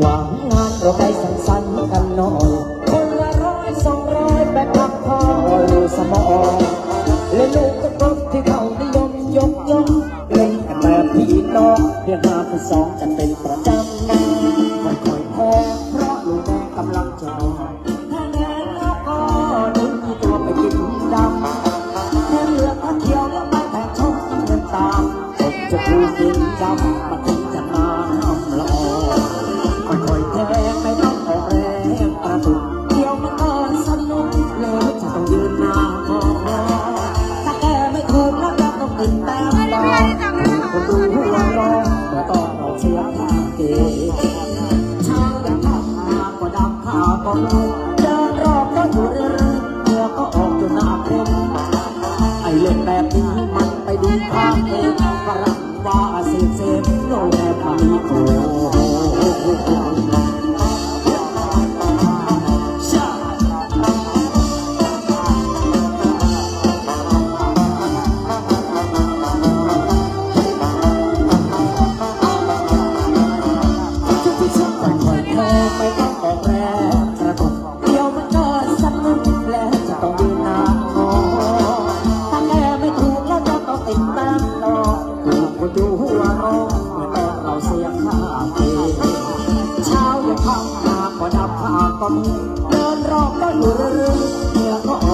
หวังงานเราไปสังสรรค์กันหน่อยคนละร้อยสองร้อยไปพักผ่อนสมองและลูกก็กบที่เขานิยมยกย่องเล่นกันแบบพี่น้องเรียกมาเป็นสองกันเป็นประจำไม่ค่อยพอเพราะลูกแม่กำลังจะนอนถ้าแน่แล้วก็นุนตัวไปกินดำแค่เรือพระเขียวแล้วไม่แต่ชมเงินตามผมจะพูดดินดำ เดินรอบก็อยู่เรื่อยๆเหงื่อก็ออกจนหน้าเต็มไอเล่นแบบนี้มันไปดีข้างเองฝรั่งว่าเซฟเซฟโนแลพามีโก เมื่อเหงื่อก็ออกจน